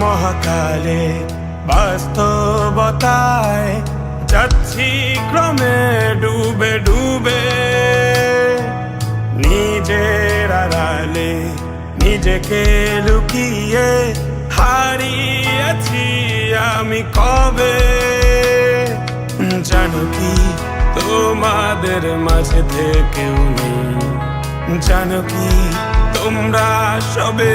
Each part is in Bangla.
মহাকালে বাস্তবতায় যাচ্ছি ক্রমে ডুবে ডুবে। আড়ালে নিজেকে লুকিয়ে হারিয়েছি আমি কবে? জানো কি তোমাদের মাঝে থেকেও নেই। জানো কি তোমরা সবে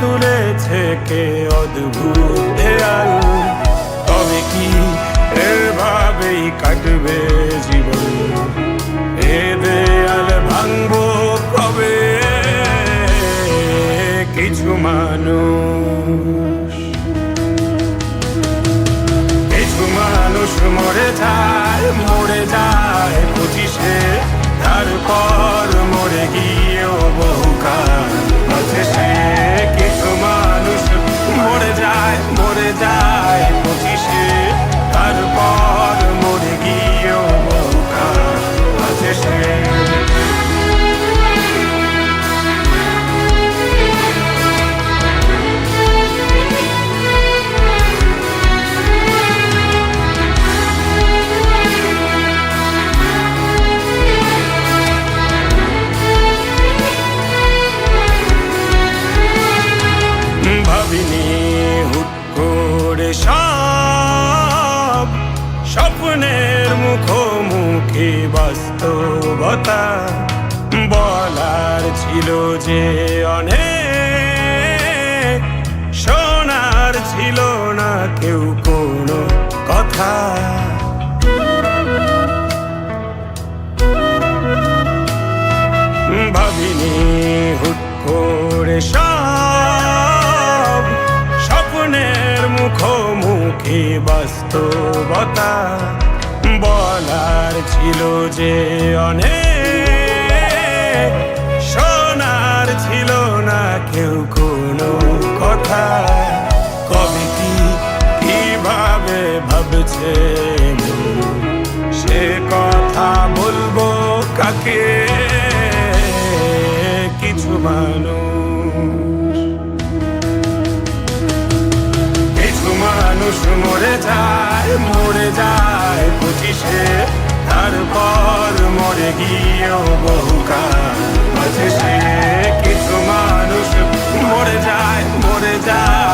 তুলেছে কে অদ্ভুত দেয়াল তবে কি এভাবেই কাটবে জীবন? এ দেয়াল ভাঙবো কবে? কিছু মানুষ কিছু মানুষ মরে যায় মরে যায় পঁচিশে, তারপর স্বপ্নের মুখোমুখি বাস্তবতা বলার ছিল যে অনেক শোনার ছিল না কেউ কোনো কথা। বাস্তবতা, বলার ছিল যে অনেক, শোনার ছিল না কেউ কোনো কথা। কবে কি, কীভাবে ভাবছে সে কথা বলব কাকে? কিছু মানুষ মরে যায় মরে যায় পঁচিশে। তারপর মরে গিয়েও বহুকাল মাঝে সে। কিছু মানুষ মরে যায় মরে যায়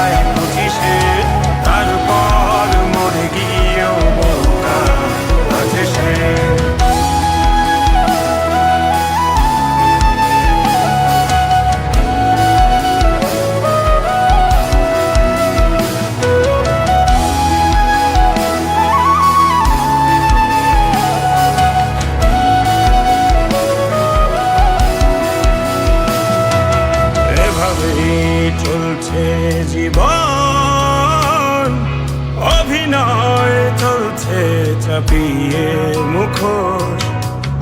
চাপিয়ে মুখোশ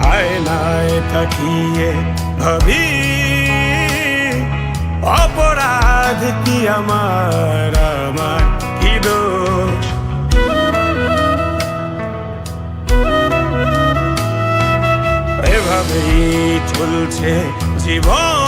আয়নায় তাকিয়ে ভাবি অপরাধ কি আমার আমার কি দোষ? এভাবেই চলছে জীবন।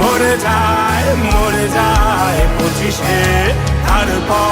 মরে যায় মরে যায় পঁচিশে তারপর